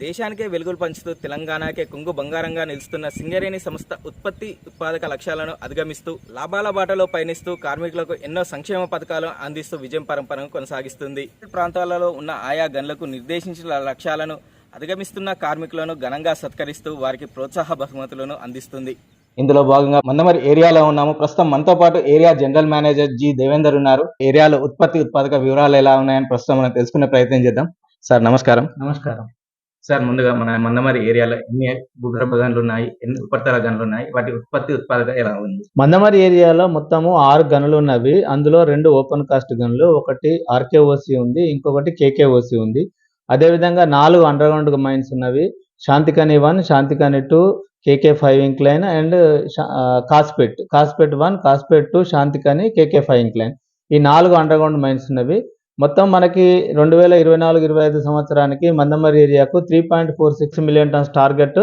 దేశానికే వెలుగులు పంచుతూ తెలంగాణకే కొంగు బంగారంగా నిలుస్తున్న సింగరేణి సంస్థ ఉత్పత్తి ఉత్పాదక లక్ష్యాలను అధిగమిస్తూ లాభాల బాటలో పయనిస్తూ కార్మికులకు ఎన్నో సంక్షేమ పథకాలు అందిస్తూ విజయం పరంపరను కొనసాగిస్తుంది. ప్రాంతాలలో ఉన్న ఆయా గన్లకు నిర్దేశించిన లక్ష్యాలను అధిగమిస్తున్న కార్మికులను ఘనంగా సత్కరిస్తూ వారికి ప్రోత్సాహ బహుమతులను అందిస్తుంది. ఇందులో భాగంగా మందమరి ఏరియాలో ఉన్నాము. ప్రస్తుతం మనతో పాటు area general manager G Devender ఉన్నారు. ఏరియాలో ఉత్పత్తి ఉత్పాదక వివరాలు ఎలా ఉన్నాయని ప్రస్తుతం మనం తెలుసుకునే ప్రయత్నం చేద్దాం. సార్ నమస్కారం. నమస్కారం. సార్ ముందుగా మన మందమరి ఏరియాలో ఎన్ని భూగర్భ గనులు ఉన్నాయి ఎన్ని ఉపరితల గనులు ఉన్నాయి వాటి ఉత్పత్తి ఉత్పాదక ఎలా ఉంది? మందమరి ఏరియాలో మొత్తము ఆరు గనులు ఉన్నవి. అందులో రెండు ఓపెన్ కాస్ట్ గనులు ఒకటి ఆర్కేఓసి ఉంది ఇంకొకటి కేకేఓసి ఉంది. అదేవిధంగా నాలుగు అండర్ గ్రౌండ్ మైన్స్ ఉన్నవి. Shanthikhani one Shanthikhani two KK five incline and Kasipet. Kasipet one Kasipet two Shanthikhani KK five incline. ఈ నాలుగు అండర్ గ్రౌండ్ మైన్స్ ఉన్నవి. మొత్తం మనకి రెండు వేల ఇరవై నాలుగు ఇరవై ఐదు సంవత్సరానికి Mandamarri ఏరియాకు three point four six million tons target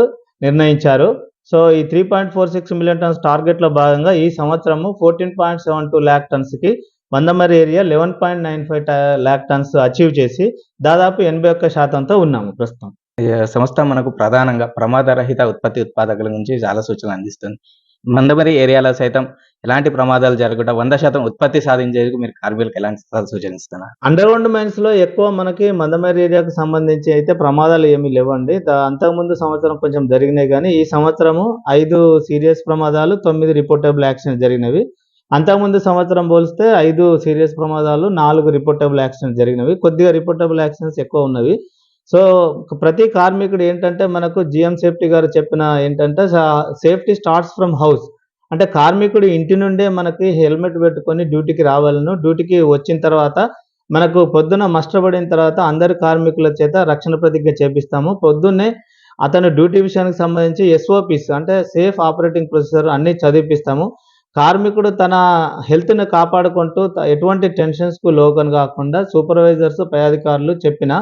నిర్ణయించారు. సో ఈ three point four six million tons టార్గెట్లో భాగంగా ఈ సంవత్సరము fourteen point seven two lakh టన్స్కి Mandamarri area eleven point nine five lakh tons achieve చేసి దాదాపు ఎనభై ఒక్క శాతంతో ఉన్నాము ప్రస్తుతం. ఈ సంస్థ మనకు ప్రధానంగా ప్రమాదరహిత ఉత్పత్తి ఉత్పాదకుల గురించి చాలా సూచనలు అందిస్తుంది. మందమరి ఏరియాలో సైతం ఎలాంటి ప్రమాదాలు జరగకుండా వంద శాతం ఉత్పత్తి సాధించేందుకు మీరు కార్మికులకు ఎలాంటి సూచన ఇస్తున్నారు అండర్ గ్రౌండ్ మైన్స్లో ఎక్కువ మనకి మందమరి ఏరియాకు సంబంధించి అయితే ప్రమాదాలు ఏమీ లేవండి. అంతకుముందు సంవత్సరం కొంచెం జరిగినాయి కానీ ఈ సంవత్సరము ఐదు సీరియస్ ప్రమాదాలు తొమ్మిది రిపోర్టబుల్ యాక్సిడెంట్ జరిగినవి. అంతకుముందు సంవత్సరం పోలిస్తే ఐదు సీరియస్ ప్రమాదాలు నాలుగు రిపోర్టబుల్ యాక్సిడెంట్ జరిగినవి. కొద్దిగా రిపోర్టబుల్ యాక్సిడెంట్స్ ఎక్కువ ఉన్నవి. సో ప్రతి కార్మికుడు ఏంటంటే మనకు జిఎం సేఫ్టీ గారు చెప్పిన ఏంటంటే సేఫ్టీ స్టార్ట్స్ ఫ్రమ్ హౌస్. అంటే కార్మికుడు ఇంటి నుండే మనకి హెల్మెట్ పెట్టుకొని డ్యూటీకి రావాలను డ్యూటీకి వచ్చిన తర్వాత మనకు పొద్దున మష్టపడిన తర్వాత అందరి కార్మికుల చేత రక్షణ ప్రతిజ్ఞ చేపిస్తాము. పొద్దున్నే అతను డ్యూటీ విషయానికి సంబంధించి ఎస్ఓపిస్ అంటే సేఫ్ ఆపరేటింగ్ ప్రొసీజర్ అన్ని చదివిపిస్తాము. కార్మికుడు తన హెల్త్ని కాపాడుకుంటూ ఎటువంటి టెన్షన్స్కు లోకన్ కాకుండా సూపర్వైజర్స్ పై అధికారులు చెప్పిన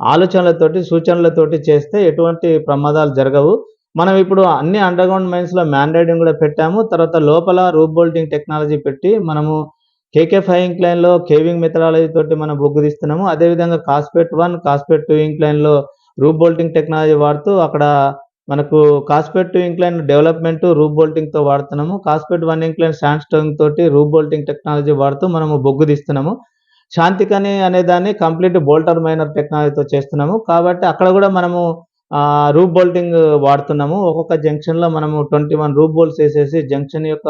ఆలోచనలతోటి సూచనలతోటి చేస్తే ఎటువంటి ప్రమాదాలు జరగవు. మనం ఇప్పుడు అన్ని అండర్గ్రౌండ్ మైన్స్లో మైన్స్ కూడా పెట్టాము. తర్వాత లోపల రూప్ బోల్టింగ్ టెక్నాలజీ పెట్టి మనము కేకే ఫైవ్ ఇంక్లైన్లో కేవింగ్ మెథడాలజీ తోటి మనం బొగ్గు తీస్తున్నాము. అదేవిధంగా కాస్పెట్ వన్ కాస్పెట్ టూ ఇంక్లైన్లో రూప్ బోల్టింగ్ టెక్నాలజీ వాడుతూ అక్కడ మనకు Kasipet two incline development roof బోల్టింగ్తో వాడుతున్నాము. Kasipet one incline sand stone తోటి రూప్ బోల్టింగ్ టెక్నాలజీ వాడుతూ మనము బొగ్గు తీస్తున్నాము. శాంతికని అనే దాన్ని కంప్లీట్ బోల్టర్ మైనర్ టెక్నాలజీతో చేస్తున్నాము. కాబట్టి అక్కడ కూడా మనము రూప్ బోల్టింగ్ వాడుతున్నాము. ఒక్కొక్క జంక్షన్లో మనము ట్వంటీ వన్ రూప్ బోల్ట్స్ వేసేసి జంక్షన్ యొక్క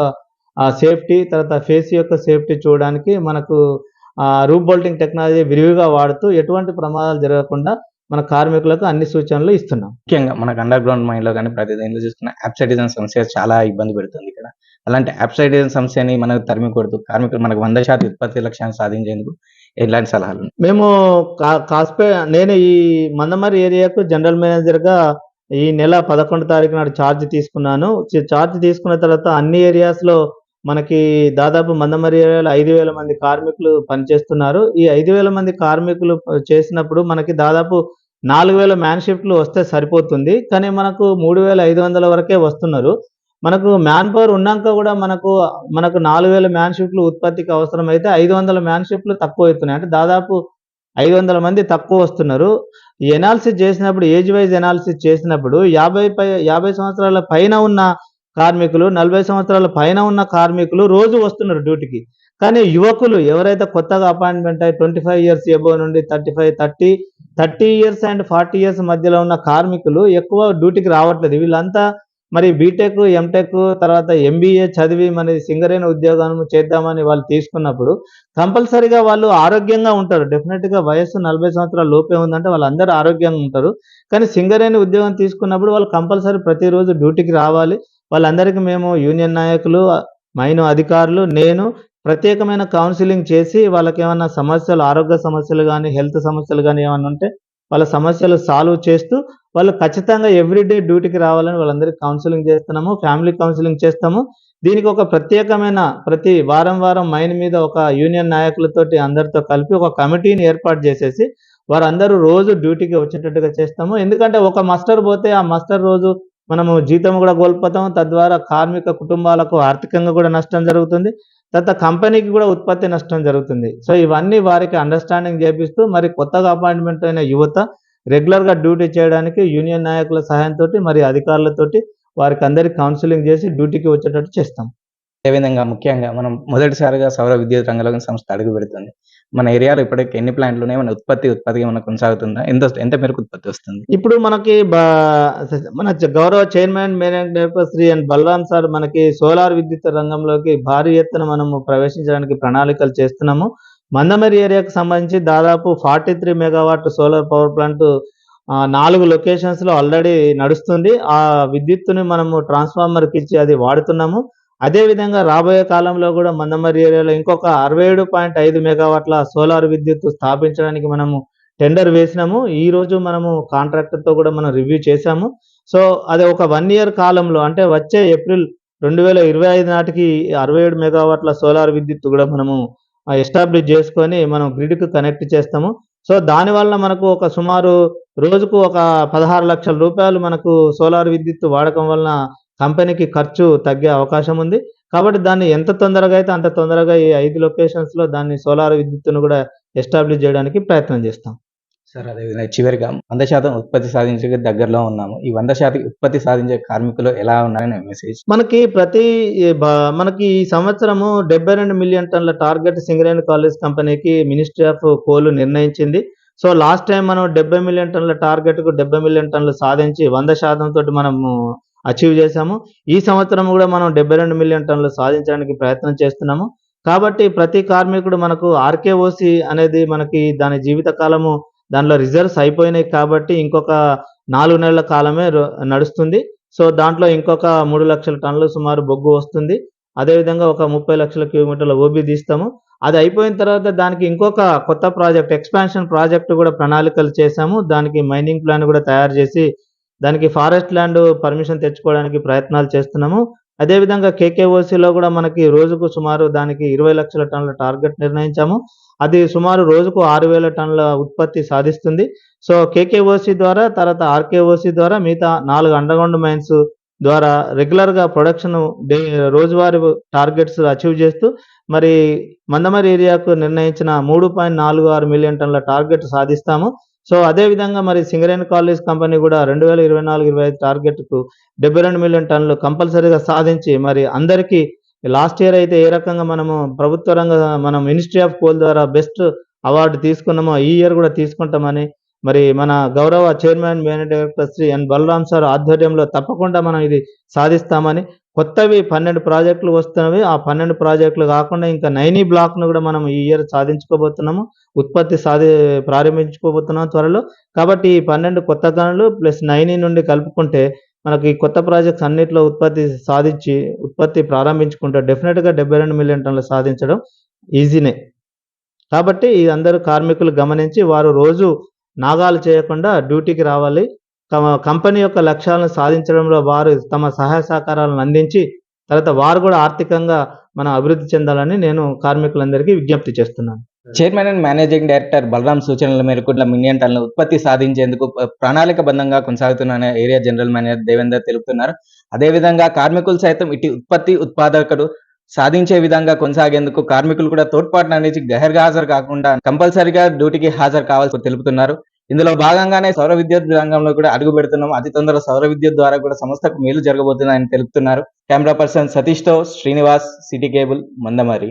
సేఫ్టీ తర్వాత ఫేస్ యొక్క సేఫ్టీ చూడడానికి మనకు రూప్ బోల్టింగ్ టెక్నాలజీ విరివిగా వాడుతూ ఎటువంటి ప్రమాదాలు జరగకుండా మన కార్మికులకు అన్ని సూచనలు ఇస్తున్నాం. ముఖ్యంగా మనకు అండర్ గ్రౌండ్ మైన్లో కానీ ప్రతి దీనిలో చూసుకున్న యాప్సైటిజం సమస్య చాలా ఇబ్బంది పెడుతుంది ఇక్కడ. అలాంటి యాప్సైటిజం సమస్యని మనకు తరిమి కొడుతూ కార్మికులు మనకు వంద శాతం ఉత్పత్తి లక్ష్యాన్ని సాధించేందుకు ఎలాంటి సలహాలు? మేము కా- కాస్పే నేను ఈ మందమరి ఏరియాకు జనరల్ మేనేజర్గా ఈ నెల పదకొండు తారీఖు నాడు ఛార్జ్ తీసుకున్నాను. ఛార్జ్ తీసుకున్న తర్వాత అన్ని ఏరియాస్లో మనకి దాదాపు మందమరి ఏరియాలో ఐదు వేల మంది కార్మికులు పనిచేస్తున్నారు. ఈ ఐదు వేల మంది కార్మికులు చేసినప్పుడు మనకి దాదాపు నాలుగు వేల మ్యాన్ షిఫ్ట్లు వస్తే సరిపోతుంది. కానీ మనకు మూడు వేల ఐదు వందల వరకే వస్తున్నారు. మనకు మ్యాన్ పవర్ ఉన్నాక కూడా మనకు మనకు నాలుగు వేల మ్యాన్ షిఫ్ట్లు ఉత్పత్తికి అవసరం అయితే ఐదు వందల మ్యాన్ షిఫ్ట్లు తక్కువ అవుతున్నాయి. అంటే దాదాపు ఐదు వందల మంది తక్కువ వస్తున్నారు. ఎనాలిసిస్ చేసినప్పుడు ఏజ్ వైజ్ ఎనాలిసిస్ చేసినప్పుడు యాభై పై యాభై సంవత్సరాల పైన ఉన్న కార్మికులు నలభై సంవత్సరాల పైన ఉన్న కార్మికులు రోజు వస్తున్నారు డ్యూటీకి. కానీ యువకులు ఎవరైతే కొత్తగా అపాయింట్మెంట్ అయ్యి ట్వంటీ ఫైవ్ ఇయర్స్ ఎబో నుండి thirty five thirty thirty years and forty years మధ్యలో ఉన్న కార్మికులు ఎక్కువ డ్యూటీకి రావట్లేదు. వీళ్ళంతా మరి బీటెక్ ఎంటెక్ తర్వాత ఎంబీఏ చదివి మరి సింగరేణ ఉద్యోగం చేద్దామని వాళ్ళు తీసుకున్నప్పుడు కంపల్సరీగా వాళ్ళు ఆరోగ్యంగా ఉంటారు. డెఫినెట్గా వయస్సు నలభై సంవత్సరాల లోపే ఉందంటే వాళ్ళందరూ ఆరోగ్యంగా ఉంటారు. కానీ సింగరేణి ఉద్యోగం తీసుకున్నప్పుడు వాళ్ళు కంపల్సరీ ప్రతిరోజు డ్యూటీకి రావాలి. వాళ్ళందరికీ మేము యూనియన్ నాయకులు మైను అధికారులు నేను ప్రత్యేకమైన కౌన్సిలింగ్ చేసి వాళ్ళకి ఏమైనా సమస్యలు ఆరోగ్య సమస్యలు కానీ హెల్త్ సమస్యలు కానీ ఏమైనా ఉంటే వాళ్ళ సమస్యలు సాల్వ్ చేస్తూ వాళ్ళు ఖచ్చితంగా ఎవ్రీడే డ్యూటీకి రావాలని వాళ్ళందరికీ కౌన్సిలింగ్ చేస్తున్నాము ఫ్యామిలీ కౌన్సిలింగ్ చేస్తాము. దీనికి ఒక ప్రత్యేకమైన ప్రతి వారం వారం మైన్ మీద ఒక యూనియన్ నాయకులతోటి అందరితో కలిపి ఒక కమిటీని ఏర్పాటు చేసేసి వారందరూ రోజు డ్యూటీకి వచ్చేటట్టుగా చేస్తాము. ఎందుకంటే ఒక మాస్టర్ పోతే ఆ మాస్టర్ రోజు మనము జీతం కూడా కోల్పోతాం తద్వారా కార్మిక కుటుంబాలకు ఆర్థికంగా కూడా నష్టం జరుగుతుంది. తర్వాత కంపెనీకి కూడా ఉత్పత్తి నష్టం జరుగుతుంది. సో ఇవన్నీ వారికి అండర్స్టాండింగ్ చేపిస్తూ మరి కొత్తగా అపాయింట్మెంట్ అయిన యువత రెగ్యులర్గా డ్యూటీ చేయడానికి యూనియన్ నాయకుల సహాయంతో మరి అధికారులతోటి వారికి అందరికీ కౌన్సిలింగ్ చేసి డ్యూటీకి వచ్చేటట్టు చేస్తాం. అదేవిధంగా ముఖ్యంగా మనం మొదటిసారిగా సౌర విద్యుత్ రంగంలో సంస్థ అడుగు పెడుతుంది. మన ఏరియాలో ఇప్పటికి ఎన్ని ప్లాంట్లు ఉన్నాయి మన ఉత్పత్తి ఉత్పత్తి మనకు కొనసాగుతుందా? ఎంత ఎంత మేరకు ఉత్పత్తి వస్తుంది? ఇప్పుడు మనకి మన గౌరవ chairman manager Shri N Balaram sir మనకి సోలార్ విద్యుత్ రంగంలోకి భారీ ఎత్తున మనము ప్రవేశించడానికి ప్రణాళికలు చేస్తున్నాము. మందమరి ఏరియాకు సంబంధించి దాదాపు forty three megawatt solar power plant నాలుగు లొకేషన్స్లో ఆల్రెడీ నడుస్తుంది. ఆ విద్యుత్తుని మనము ట్రాన్స్ఫార్మర్కి ఇచ్చి అది వాడుతున్నాము. అదే విధంగా రాబోయే కాలంలో కూడా మందమరి ఏరియాలో ఇంకొక అరవై ఏడు పాయింట్ ఐదు మెగావాట్ల సోలార్ విద్యుత్ స్థాపించడానికి మనము టెండర్ వేసినాము. ఈ రోజు మనము కాంట్రాక్టర్తో కూడా మనం రివ్యూ చేశాము. సో అది ఒక వన్ ఇయర్ కాలంలో అంటే వచ్చే ఏప్రిల్ రెండు వేల ఇరవై ఐదు నాటికి అరవై ఏడు మెగావాట్ల సోలార్ విద్యుత్ కూడా మనము ఎస్టాబ్లిష్ చేసుకొని మనం గ్రిడ్కు కనెక్ట్ చేస్తాము. సో దాని వల్ల మనకు ఒక సుమారు రోజుకు ఒక పదహారు లక్షల రూపాయలు మనకు సోలార్ విద్యుత్ వాడకం వలన కంపెనీకి ఖర్చు తగ్గే అవకాశం ఉంది. కాబట్టి దాన్ని ఎంత తొందరగా అయితే అంత తొందరగా ఈ ఐదు లొకేషన్స్లో దాన్ని సోలార్ విద్యుత్తును కూడా ఎస్టాబ్లిష్ చేయడానికి ప్రయత్నం చేస్తాం. సార్ అదేవిధంగా చివరిగా వంద శాతం ఉత్పత్తి సాధించే దగ్గరలో ఉన్నాము. ఈ వంద శాతం ఉత్పత్తి సాధించే కార్మికులు ఎలా ఉన్నారని మెసేజ్ మనకి ప్రతి మనకి ఈ సంవత్సరము డెబ్బై రెండు మిలియన్ టన్ల టార్గెట్ సింగరేణి కాలేజ్ కంపెనీకి మినిస్ట్రీ ఆఫ్ కోల్ నిర్ణయించింది. సో లాస్ట్ టైం మనం డెబ్బై మిలియన్ టన్ల టార్గెట్కు డెబ్బై మిలియన్ టన్లు సాధించి వంద శాతం తోటి మనము అచీవ్ చేశాము. ఈ సంవత్సరం కూడా మనం డెబ్బై రెండు మిలియన్ టన్నులు సాధించడానికి ప్రయత్నం చేస్తున్నాము. కాబట్టి ప్రతి కార్మికుడు మనకు ఆర్కేఓసి అనేది మనకి దాని జీవిత కాలము దానిలో రిజర్వ్స్ అయిపోయినాయి కాబట్టి ఇంకొక నాలుగు నెలల కాలమే నడుస్తుంది. సో దాంట్లో ఇంకొక మూడు లక్షల టన్నులు సుమారు బొగ్గు వస్తుంది. అదేవిధంగా ఒక ముప్పై లక్షల కిలోమీటర్ల ఓబీ తీస్తాము. అది అయిపోయిన తర్వాత దానికి ఇంకొక కొత్త ప్రాజెక్ట్ ఎక్స్పాన్షన్ ప్రాజెక్ట్ కూడా ప్రణాళికలు చేశాము. దానికి మైనింగ్ ప్లాన్ కూడా తయారు చేసి దానికి ఫారెస్ట్ ల్యాండ్ పర్మిషన్ తెచ్చుకోవడానికి ప్రయత్నాలు చేస్తున్నాము. అదేవిధంగా కేకేఓసిలో కూడా మనకి రోజుకు సుమారు దానికి ఇరవై లక్షల టన్నుల టార్గెట్ నిర్ణయించాము. అది సుమారు రోజుకు ఆరు వేల టన్నుల ఉత్పత్తి సాధిస్తుంది. సో కేకేఓసి ద్వారా తర్వాత ఆర్కేఓసి ద్వారా మిగతా నాలుగు అండర్గ్రౌండ్ మైన్స్ ద్వారా రెగ్యులర్గా ప్రొడక్షన్ డే రోజువారీ టార్గెట్స్ అచీవ్ చేస్తూ మరి మందమరి ఏరియాకు నిర్ణయించిన మూడు పాయింట్ నాలుగు ఆరు మిలియన్ టన్నుల టార్గెట్ సాధిస్తాము. సో అదే విధంగా మరి సింగరేణి కాలేజ్ కంపెనీ కూడా రెండు వేల ఇరవై నాలుగు ఇరవై ఐదు టార్గెట్కు డెబ్బై రెండు మిలియన్ టన్నులు కంపల్సరీగా సాధించి మరి అందరికీ లాస్ట్ ఇయర్ అయితే ఏ రకంగా మనము ప్రభుత్వ రంగ మనం మినిస్ట్రీ ఆఫ్ కోల్ ద్వారా బెస్ట్ అవార్డు తీసుకున్నామో ఈ ఇయర్ కూడా తీసుకుంటామని మరి మన గౌరవ chairman manager director Shri N Balaram sir ఆధ్వర్యంలో తప్పకుండా మనం ఇది సాధిస్తామని కొత్తవి పన్నెండు ప్రాజెక్టులు వస్తున్నవి. ఆ పన్నెండు ప్రాజెక్టులు కాకుండా ఇంకా నైనీ బ్లాక్ను కూడా మనం ఈ ఇయర్ సాధించుకోబోతున్నాము. ఉత్పత్తి సాధి ప్రారంభించుకోబోతున్నాం త్వరలో. కాబట్టి ఈ పన్నెండు కొత్త గనులు ప్లస్ నైనీ నుండి కలుపుకుంటే మనకి ఈ కొత్త ప్రాజెక్ట్స్ అన్నిట్లో ఉత్పత్తి సాధించి ఉత్పత్తి ప్రారంభించుకుంటే డెఫినెట్గా డెబ్బై రెండు మిలియన్ టన్లు సాధించడం ఈజీనే. కాబట్టి ఇది అందరూ కార్మికులు గమనించి వారు రోజు నాగాలు చేయకుండా డ్యూటీకి రావాలి. తమ కంపెనీ యొక్క లక్ష్యాలను సాధించడంలో వారు తమ సహాయ సహకారాలను అందించి తర్వాత వారు కూడా ఆర్థికంగా మనం అభివృద్ధి చెందాలని నేను కార్మికులందరికీ విజ్ఞప్తి చేస్తున్నాను. Chairman and managing director Balaram సూచనల మేరకు ఇట్లా మిలియన్ టన్ల ఉత్పత్తి సాధించేందుకు ప్రణాళిక ప్రణాళికబద్ధంగా కొనసాగుతున్న ఏరియా జనరల్ మేనేజర్ దేవేందర్ తెలుపుతున్నారు. అదేవిధంగా కార్మికులు సైతం ఇటు ఉత్పత్తి ఉత్పాదకుడు సాధించే విధంగా కొనసాగేందుకు కార్మికులు కూడా తోడ్పాటు అనేది గైర్గా హాజరు కాకుండా కంపల్సరిగా డ్యూటీకి హాజరు కావాల్సి తెలుపుతున్నారు. ఇందులో భాగంగానే సౌర విద్యుత్ రంగంలో కూడా అడుగు పెడుతున్నాం. అతి తొందరగా సౌర విద్యుత్ ద్వారా కూడా సంస్థకు మేలు జరగబోతుందని తెలుపుతున్నారు. కెమెరా పర్సన్ సతీష్తో శ్రీనివాస్ సిటీ కేబుల్ మందమరి